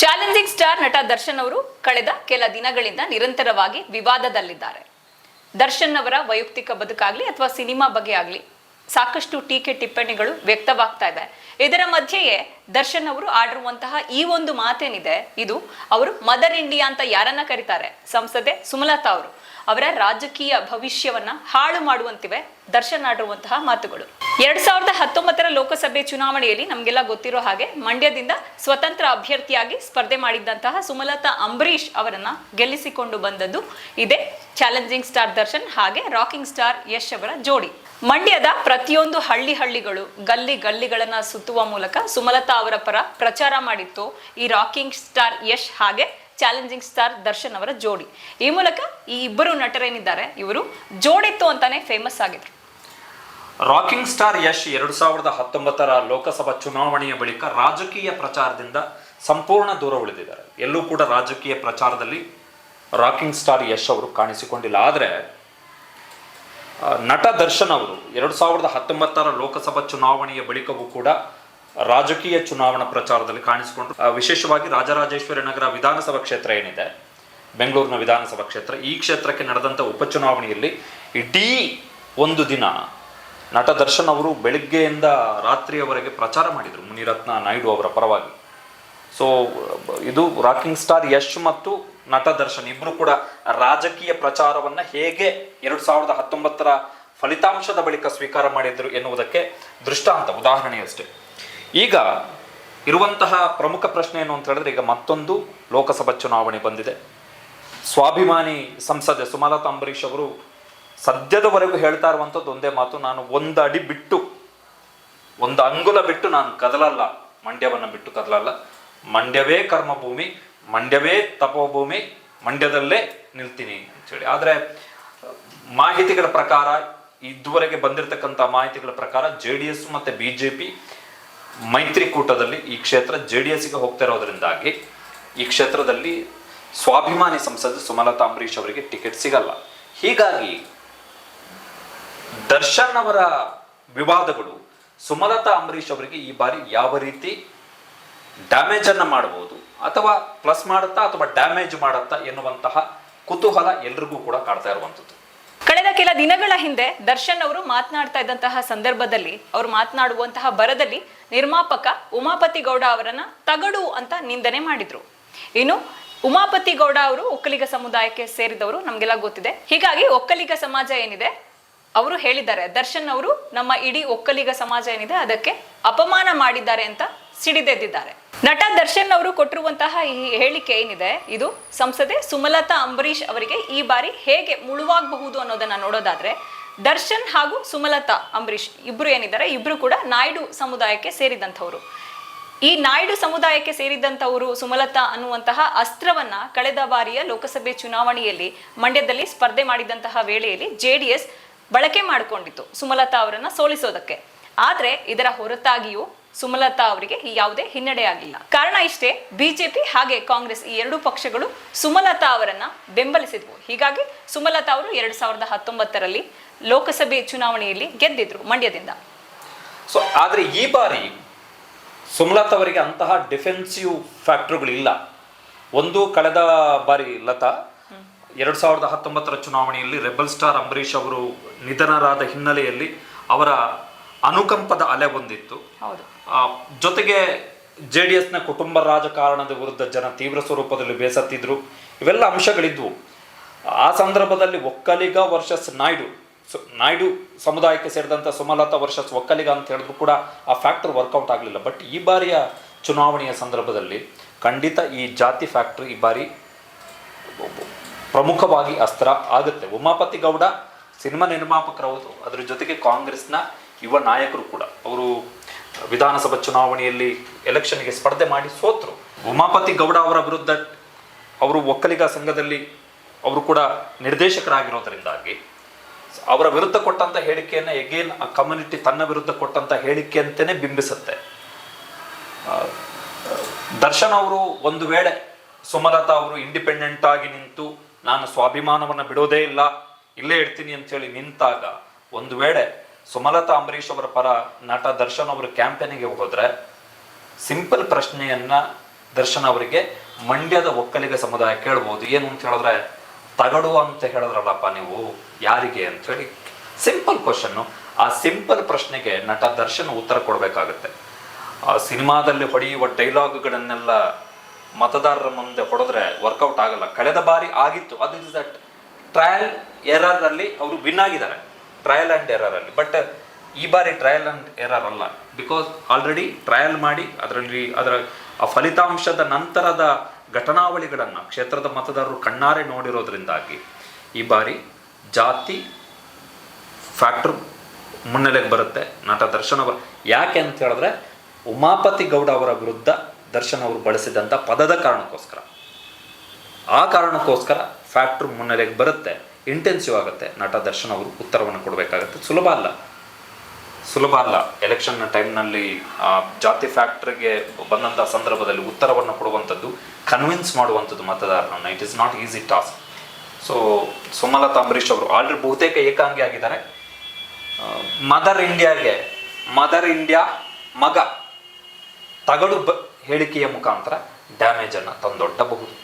Challenging star ನಟ ದರ್ಶನ್ ಅವರು ಕಳೆದ ಕೆಲ ದಿನಗಳಿಂದ ನಿರಂತರವಾಗಿ ವಿವಾದದಲ್ಲಿದ್ದಾರೆ. ದರ್ಶನ್ ಅವರ ವೈಯಕ್ತಿಕ ಬದುಕಾಗ್ಲಿ ಅಥವಾ ಸಿನಿಮಾ ಬಗ್ಗೆ ಆಗ್ಲಿ ಸಾಕಷ್ಟು ಟೀಕೆ ಟಿಪ್ಪಣಿಗಳು ವ್ಯಕ್ತವಾಗ್ತಾ ಇದೆ. ಇದರ ಮಧ್ಯೆಯೇ ದರ್ಶನ್ ಅವರು ಆಡಿರುವಂತಹ ಈ ಒಂದು ಮಾತೇನಿದೆ, ಇದು ಅವರು ಮದರ್ ಇಂಡಿಯಾ ಅಂತ ಯಾರನ್ನ ಕರೀತಾರೆ? ಸಂಸದೆ ಸುಮಲತಾ ಅವರು. ಅವರ ರಾಜಕೀಯ ಭವಿಷ್ಯವನ್ನ ಹಾಳು ಮಾಡುವಂತಿವೆ ದರ್ಶನ್ ಆಡಿರುವಂತಹ ಮಾತುಗಳು. ಎರಡ್ ಸಾವಿರದ ಹತ್ತೊಂಬತ್ತರ ಲೋಕಸಭೆ ಚುನಾವಣೆಯಲ್ಲಿ ನಮಗೆಲ್ಲ ಗೊತ್ತಿರೋ ಹಾಗೆ ಮಂಡ್ಯದಿಂದ ಸ್ವತಂತ್ರ ಅಭ್ಯರ್ಥಿಯಾಗಿ ಸ್ಪರ್ಧೆ ಮಾಡಿದ್ದಂತಹ ಸುಮಲತಾ ಅಂಬರೀಷ್ ಅವರನ್ನ ಗೆಲ್ಲಿಸಿಕೊಂಡು ಬಂದದ್ದು ಇದೆ ಚಾಲೆಂಜಿಂಗ್ ಸ್ಟಾರ್ ದರ್ಶನ್ ಹಾಗೆ ರಾಕಿಂಗ್ ಸ್ಟಾರ್ ಯಶ್ ಅವರ ಜೋಡಿ. ಮಂಡ್ಯದ ಪ್ರತಿಯೊಂದು ಹಳ್ಳಿ ಹಳ್ಳಿಗಳು ಗಲ್ಲಿ ಗಲ್ಲಿಗಳನ್ನ ಸುತ್ತುವ ಮೂಲಕ ಸುಮಲತಾ ಅವರ ಪರ ಪ್ರಚಾರ ಮಾಡಿತ್ತು. ಈ ರಾಕಿಂಗ್ ಸ್ಟಾರ್ ಯಶ್ ಹಾಗೆ ಚಾಲೆಂಜಿಂಗ್ ಸ್ಟಾರ್ ದರ್ಶನ್ ಅವರ ಜೋಡಿ. ಈ ಮೂಲಕ ಈ ಇಬ್ಬರು ನಟರೇನಿದ್ದಾರೆ? ಇವರು ಜೋಡಿತ್ತು ಅಂತಾನೆ ಫೇಮಸ್ ಆಗಿದ್ರು. ರಾಕಿಂಗ್ ಸ್ಟಾರ್ ಯಶ್ ಎರಡು ಸಾವಿರದ ಹತ್ತೊಂಬತ್ತರ ಲೋಕಸಭಾ ಚುನಾವಣೆಯ ಬಳಿಕ ರಾಜಕೀಯ ಪ್ರಚಾರದಿಂದ ಸಂಪೂರ್ಣ ದೂರ ಉಳಿದಿದ್ದಾರೆ. ಎಲ್ಲೂ ಕೂಡ ರಾಜಕೀಯ ಪ್ರಚಾರದಲ್ಲಿ ರಾಕಿಂಗ್ ಸ್ಟಾರ್ ಯಶ್ ಅವರು ಕಾಣಿಸಿಕೊಂಡಿಲ್ಲ. ಆದರೆ ನಟ ದರ್ಶನ್ ಅವರು ಎರಡು ಸಾವಿರದ ಹತ್ತೊಂಬತ್ತರ ಲೋಕಸಭಾ ಚುನಾವಣೆಯ ಬಳಿಕವೂ ಕೂಡ ರಾಜಕೀಯ ಚುನಾವಣಾ ಪ್ರಚಾರದಲ್ಲಿ ಕಾಣಿಸಿಕೊಂಡ್ರು. ವಿಶೇಷವಾಗಿ ರಾಜರಾಜೇಶ್ವರಿ ನಗರ ವಿಧಾನಸಭಾ ಕ್ಷೇತ್ರ ಏನಿದೆ, ಬೆಂಗಳೂರಿನ ವಿಧಾನಸಭಾ ಕ್ಷೇತ್ರ, ಈ ಕ್ಷೇತ್ರಕ್ಕೆ ನಡೆದಂಥ ಉಪಚುನಾವಣೆಯಲ್ಲಿ ಇಡೀ ಒಂದು ದಿನ ನಟ ದರ್ಶನ್ ಅವರು ಬೆಳಿಗ್ಗೆಯಿಂದ ರಾತ್ರಿಯವರೆಗೆ ಪ್ರಚಾರ ಮಾಡಿದರು, ಮುನಿರತ್ನ ನಾಯ್ಡು ಅವರ ಪರವಾಗಿ. ಸೊ ಇದು ರಾಕಿಂಗ್ ಸ್ಟಾರ್ ಯಶ್ ಮತ್ತು ನಟ ದರ್ಶನ್ ಇಬ್ರು ಕೂಡ ರಾಜಕೀಯ ಪ್ರಚಾರವನ್ನ ಹೇಗೆ ಎರಡ್ ಸಾವಿರದ ಹತ್ತೊಂಬತ್ತರ ಫಲಿತಾಂಶದ ಬಳಿಕ ಸ್ವೀಕಾರ ಮಾಡಿದ್ರು ಎನ್ನುವುದಕ್ಕೆ ದೃಷ್ಟಾಂತ, ಉದಾಹರಣೆಯಷ್ಟೇ. ಈಗ ಇರುವಂತಹ ಪ್ರಮುಖ ಪ್ರಶ್ನೆ ಏನು ಅಂತ ಹೇಳಿದ್ರೆ ಈಗ ಮತ್ತೊಂದು ಲೋಕಸಭಾ ಚುನಾವಣೆ ಬಂದಿದೆ. ಸ್ವಾಭಿಮಾನಿ ಸಂಸದೆ ಸುಮಲತಾ ಅಂಬರೀಷ್ ಅವರು ಸದ್ಯದವರೆಗೂ ಹೇಳ್ತಾ ಇರುವಂಥದ್ದು ಒಂದೇ ಮಾತು, ನಾನು ಒಂದು ಅಡಿ ಬಿಟ್ಟು, ಒಂದು ಅಂಗುಲ ಬಿಟ್ಟು ನಾನು ಕದಲಲ್ಲ, ಮಂಡ್ಯವನ್ನು ಬಿಟ್ಟು ಕದಲಲ್ಲ. ಮಂಡ್ಯವೇ ಕರ್ಮಭೂಮಿ ಮಂಡ್ಯವೇ ತಪೋಭೂಮಿ, ಮಂಡ್ಯದಲ್ಲೇ ನಿಲ್ತೀನಿ ಅಂತೇಳಿ ಆದರೆ, ಮಾಹಿತಿಗಳ ಪ್ರಕಾರ, ಇದುವರೆಗೆ ಬಂದಿರತಕ್ಕಂಥ ಮಾಹಿತಿಗಳ ಪ್ರಕಾರ, ಜೆ ಡಿ ಎಸ್ ಮತ್ತು ಬಿ ಜೆ ಪಿ ಮೈತ್ರಿಕೂಟದಲ್ಲಿ ಈ ಕ್ಷೇತ್ರ ಜೆ ಡಿ ಎಸ್ಗೆ ಹೋಗ್ತಾ ಇರೋದ್ರಿಂದಾಗಿ ಈ ಕ್ಷೇತ್ರದಲ್ಲಿ ಸ್ವಾಭಿಮಾನಿ ಸಂಸದ ಸುಮಲತಾ ಅಂಬರೀಷ್ ಅವರಿಗೆ ಟಿಕೆಟ್ ಸಿಗಲ್ಲ. ಹೀಗಾಗಿ ದರ್ಶನ್ ಅವರ ವಿವಾದಗಳು ಸುಮಲತಾ ಅಂಬರೀಷ್ ಅವರಿಗೆ ಈ ಬಾರಿ ಯಾವ ರೀತಿ ಡ್ಯಾಮೇಜ್ ಅನ್ನ ಮಾಡಬಹುದು ಅಥವಾ ಪ್ಲಸ್ ಮಾಡುತ್ತಾ ಅಥವಾ ಡ್ಯಾಮೇಜ್ ಮಾಡುತ್ತಾ ಎನ್ನುವಂತಹ ಕುತೂಹಲ ಎಲ್ರಿಗೂ ಕೂಡ ಕಾಡ್ತಾ ಇರುವಂಥದ್ದು. ಕಳೆದ ಕೆಲ ದಿನಗಳ ಹಿಂದೆ ದರ್ಶನ್ ಅವರು ಮಾತನಾಡ್ತಾ ಇದ್ದಂತಹ ಸಂದರ್ಭದಲ್ಲಿ, ಅವರು ಮಾತನಾಡುವಂತಹ ಬರದಲ್ಲಿ ನಿರ್ಮಾಪಕ ಉಮಾಪತಿ ಗೌಡ ಅವರನ್ನ ತಗಡು ಅಂತ ನಿಂದನೆ ಮಾಡಿದ್ರು. ಇನ್ನು ಉಮಾಪತಿ ಗೌಡ ಅವರು ಒಕ್ಕಲಿಗ ಸಮುದಾಯಕ್ಕೆ ಸೇರಿದವರು ನಮ್ಗೆಲ್ಲ ಗೊತ್ತಿದೆ. ಹೀಗಾಗಿ ಒಕ್ಕಲಿಗ ಸಮಾಜ ಏನಿದೆ? ಅವರು ಹೇಳಿದ್ದಾರೆ, ದರ್ಶನ್ ಅವರು ನಮ್ಮ ಇಡೀ ಒಕ್ಕಲಿಗ ಸಮಾಜ ಏನಿದೆ, ಅದಕ್ಕೆ ಅಪಮಾನ ಮಾಡಿದ್ದಾರೆ ಅಂತ ಸಿಡಿದೆದ್ದಿದ್ದಾರೆ. ನಟ ದರ್ಶನ್ ಅವರು ಕೊಟ್ಟಿರುವಂತಹ ಈ ಹೇಳಿಕೆ ಏನಿದೆ? ಇದು ಸಂಸದೆ ಸುಮಲತಾ ಅಂಬರೀಷ್ ಅವರಿಗೆ ಈ ಬಾರಿ ಹೇಗೆ ಮುಳುವಾಗಬಹುದು ಅನ್ನೋದನ್ನ ನೋಡೋದಾದ್ರೆ, ದರ್ಶನ್ ಹಾಗೂ ಸುಮಲತಾ ಅಂಬರೀಷ್ ಇಬ್ರು ಏನಿದ್ದಾರೆ, ಇಬ್ರು ಕೂಡ ನಾಯ್ಡು ಸಮುದಾಯಕ್ಕೆ ಸೇರಿದಂಥವ್ರು. ಈ ನಾಯ್ಡು ಸಮುದಾಯಕ್ಕೆ ಸೇರಿದಂಥವರು ಸುಮಲತಾ ಅನ್ನುವಂತಹ ಅಸ್ತ್ರವನ್ನ ಕಳೆದ ಬಾರಿಯ ಲೋಕಸಭೆ ಚುನಾವಣೆಯಲ್ಲಿ ಮಂಡ್ಯದಲ್ಲಿ ಸ್ಪರ್ಧೆ ಮಾಡಿದಂತಹ ವೇಳೆಯಲ್ಲಿ ಜೆಡಿಎಸ್ ಬಳಕೆ ಮಾಡಿಕೊಂಡಿತ್ತು ಸುಮಲತಾ ಅವರನ್ನ ಸೋಲಿಸೋದಕ್ಕೆ. ಆದ್ರೆ ಇದರ ಹೊರತಾಗಿಯೂ ಸುಮಲತಾ ಅವರಿಗೆ ಯಾವುದೇ ಹಿನ್ನಡೆ ಆಗಿಲ್ಲ. ಕಾರಣ ಇಷ್ಟೇ, ಬಿಜೆಪಿ ಹಾಗೆ ಕಾಂಗ್ರೆಸ್ ಈ ಎರಡೂ ಪಕ್ಷಗಳು ಸುಮಲತಾ ಅವರನ್ನ ಬೆಂಬಲಿಸಿದ್ವು. ಹೀಗಾಗಿ ಸುಮಲತಾ ಅವರು ಎರಡ್ ಸಾವಿರದ ಹತ್ತೊಂಬತ್ತರಲ್ಲಿ ಲೋಕಸಭೆ ಚುನಾವಣೆಯಲ್ಲಿ ಗೆದ್ದಿದ್ರು ಮಂಡ್ಯದಿಂದ. ಸೊ ಆದರೆ ಈ ಬಾರಿ ಸುಮಲತಾ ಅವರಿಗೆ ಅಂತಹ ಡಿಫೆನ್ಸಿವ್ ಫ್ಯಾಕ್ಟರ್ಗಳಿಲ್ಲ ಒಂದು ಕಳೆದ ಬಾರಿ ಲತಾ, ಎರಡು ಸಾವಿರದ ಹತ್ತೊಂಬತ್ತರ ಚುನಾವಣೆಯಲ್ಲಿ ರೆಬಲ್ ಸ್ಟಾರ್ ಅಂಬರೀಷ್ ಅವರು ನಿಧನರಾದ ಹಿನ್ನೆಲೆಯಲ್ಲಿ ಅವರ ಅನುಕಂಪದ ಅಲೆ ಬಂದಿತ್ತು. ಜೊತೆಗೆ ಜೆ ಡಿ ಎಸ್ನ ಕುಟುಂಬ ರಾಜಕಾರಣದ ವಿರುದ್ಧ ಜನ ತೀವ್ರ ಸ್ವರೂಪದಲ್ಲಿ ಬೇಸತ್ತಿದ್ರು. ಇವೆಲ್ಲ ಅಂಶಗಳಿದ್ವು. ಆ ಸಂದರ್ಭದಲ್ಲಿ ಒಕ್ಕಲಿಗ ವರ್ಷಸ್ ನಾಯ್ಡು ನಾಯ್ಡು ಸಮುದಾಯಕ್ಕೆ ಸೇರಿದಂಥ ಸುಮಲತಾ ವರ್ಷಸ್ ಒಕ್ಕಲಿಗ ಅಂತ ಹೇಳಿದ್ರು ಕೂಡ ಆ ಫ್ಯಾಕ್ಟರ್ ವರ್ಕೌಟ್ ಆಗಲಿಲ್ಲ. ಬಟ್ ಈ ಬಾರಿಯ ಚುನಾವಣೆಯ ಸಂದರ್ಭದಲ್ಲಿ ಖಂಡಿತ ಈ ಜಾತಿ ಫ್ಯಾಕ್ಟರ್ ಈ ಬಾರಿ ಪ್ರಮುಖವಾಗಿ ಅಸ್ತ್ರ ಆಗುತ್ತೆ. ಉಮಾಪತಿ ಗೌಡ ಸಿನಿಮಾ ನಿರ್ಮಾಪಕರವರು ಅದ್ರ ಜೊತೆಗೆ ಕಾಂಗ್ರೆಸ್ನ ಯುವ ನಾಯಕರು ಕೂಡ, ಅವರು ವಿಧಾನಸಭಾ ಚುನಾವಣೆಯಲ್ಲಿ ಎಲೆಕ್ಷನ್ಗೆ ಸ್ಪರ್ಧೆ ಮಾಡಿ ಸೋತರು. ಉಮಾಪತಿ ಗೌಡ ಅವರ ವಿರುದ್ಧ ಅವರು ಒಕ್ಕಲಿಗ ಸಂಘದಲ್ಲಿ ಅವರು ಕೂಡ ನಿರ್ದೇಶಕರಾಗಿರೋದರಿಂದಾಗಿ ಅವರ ವಿರುದ್ಧ ಕೊಟ್ಟಂಥ ಹೇಳಿಕೆಯನ್ನು ಎಗೇನ್ ಆ ಕಮ್ಯುನಿಟಿ ತನ್ನ ವಿರುದ್ಧ ಕೊಟ್ಟಂಥ ಹೇಳಿಕೆ ಅಂತಲೇ ಬಿಂಬಿಸುತ್ತೆ ದರ್ಶನ್ ಅವರು ಒಂದು ವೇಳೆ ಸುಮಲತಾ ಅವರು ಇಂಡಿಪೆಂಡೆಂಟ್ ಆಗಿ ನಿಂತು ನಾನು ಸ್ವಾಭಿಮಾನವನ್ನು ಬಿಡೋದೇ ಇಲ್ಲ, ಇಲ್ಲೇ ಇಡ್ತೀನಿ ಅಂತ ಹೇಳಿ ನಿಂತಾಗ ಒಂದು ವೇಳೆ ಸುಮಲತಾ ಅಂಬರೀಷ್ ಅವರ ಪರ ನಟ ದರ್ಶನ್ ಅವರು ಕ್ಯಾಂಪೇನಿಗೆ ಹೋದ್ರೆ ಸಿಂಪಲ್ ಪ್ರಶ್ನೆಯನ್ನ ದರ್ಶನ್ ಅವರಿಗೆ ಮಂಡ್ಯದ ಒಕ್ಕಲಿಗ ಸಮುದಾಯ ಕೇಳ್ಬೋದು. ಏನು ಅಂತ ಹೇಳಿದ್ರೆ ತಗಡು ಅಂತ ಹೇಳಿದ್ರಲ್ಲಪ್ಪ ನೀವು? ಯಾರಿಗೆ ಅಂತ ಹೇಳಿ ಸಿಂಪಲ್ ಕ್ವಶನ್ನು. ಆ ಸಿಂಪಲ್ ಪ್ರಶ್ನೆಗೆ ನಟ ದರ್ಶನ್ ಉತ್ತರ ಕೊಡಬೇಕಾಗುತ್ತೆ. ಆ ಸಿನಿಮಾದಲ್ಲಿ ಹೊಡೆಯುವ ಡೈಲಾಗ್ಗಳನ್ನೆಲ್ಲ ಮತದಾರರ ಮುಂದೆ ಹೊಡೆದ್ರೆ ವರ್ಕೌಟ್ ಆಗಲ್ಲ. ಕಳೆದ ಬಾರಿ ಆಗಿತ್ತು. ಅದು ಇಸ್ ಟ್ರಯಲ್ ಎರರ್ ಅಲ್ಲಿ ಅವರು ವಿನ್ ಆಗಿದ್ದಾರೆ. ಟ್ರಯಲ್ ಆ್ಯಂಡ್ ಎರರ್ ಅಲ್ಲಿ. ಬಟ್ ಈ ಬಾರಿ ಟ್ರಯಲ್ ಅಂಡ್ ಎರರ್ ಅಲ್ಲ. ಬಿಕಾಸ್ ಆಲ್ರೆಡಿ ಟ್ರಯಲ್ ಮಾಡಿ, ಅದರಲ್ಲಿ ಅದರ ಆ ಫಲಿತಾಂಶದ ನಂತರದ ಘಟನಾವಳಿಗಳನ್ನು ಕ್ಷೇತ್ರದ ಮತದಾರರು ಕಣ್ಣಾರೆ ನೋಡಿರೋದ್ರಿಂದಾಗಿ ಈ ಬಾರಿ ಜಾತಿ ಫ್ಯಾಕ್ಟ್ರ್ ಮುನ್ನೆಲೆಗೆ ಬರುತ್ತೆ. ನಟ ದರ್ಶನ್ ಅವರು ಯಾಕೆ ಅಂತ ಹೇಳಿದ್ರೆ, ಉಮಾಪತಿ ಗೌಡ ಅವರ ವಿರುದ್ಧ ದರ್ಶನ್ ಅವರು ಬಳಸಿದಂಥ ಪದದ ಕಾರಣಕ್ಕೋಸ್ಕರ. ಆ ಕಾರಣಕ್ಕೋಸ್ಕರ ಫ್ಯಾಕ್ಟ್ರ್ ಮುನ್ನೆಲೆಗೆ ಬರುತ್ತೆ. ಇಂಟೆನ್ಸಿವ್ ಆಗುತ್ತೆ. ನಟ ದರ್ಶನ್ ಅವರು ಉತ್ತರವನ್ನು ಕೊಡಬೇಕಾಗುತ್ತೆ. ಸುಲಭ ಅಲ್ಲ. ಸುಲಭ ಅಲ್ಲ. ಎಲೆಕ್ಷನ್ ಟೈಮ್ನಲ್ಲಿ ಜಾತಿ ಫ್ಯಾಕ್ಟ್ರಿಗೆ ಬಂದಂಥ ಸಂದರ್ಭದಲ್ಲಿ ಉತ್ತರವನ್ನು ಕೊಡುವಂಥದ್ದು ಕನ್ವಿನ್ಸ್ ಮಾಡುವಂಥದ್ದು ಮತದಾರರನ್ನು it is not easy task so Sumalatha Ambareesh ಅವರು ಆಲ್ರೆಡಿ ಬಹುತೇಕ ಏಕಾಂಗಿ ಆಗಿದ್ದಾರೆ. ಮದರ್ ಇಂಡಿಯಾಗೆ ಮದರ್ ಇಂಡಿಯಾ ಮಗ ತಗಡು ಬ, ಹೇಳಿಕೆಯ ಮುಖಾಂತರ ಡ್ಯಾಮೇಜನ್ನು ತಂದೊಡ್ಡಬಹುದು.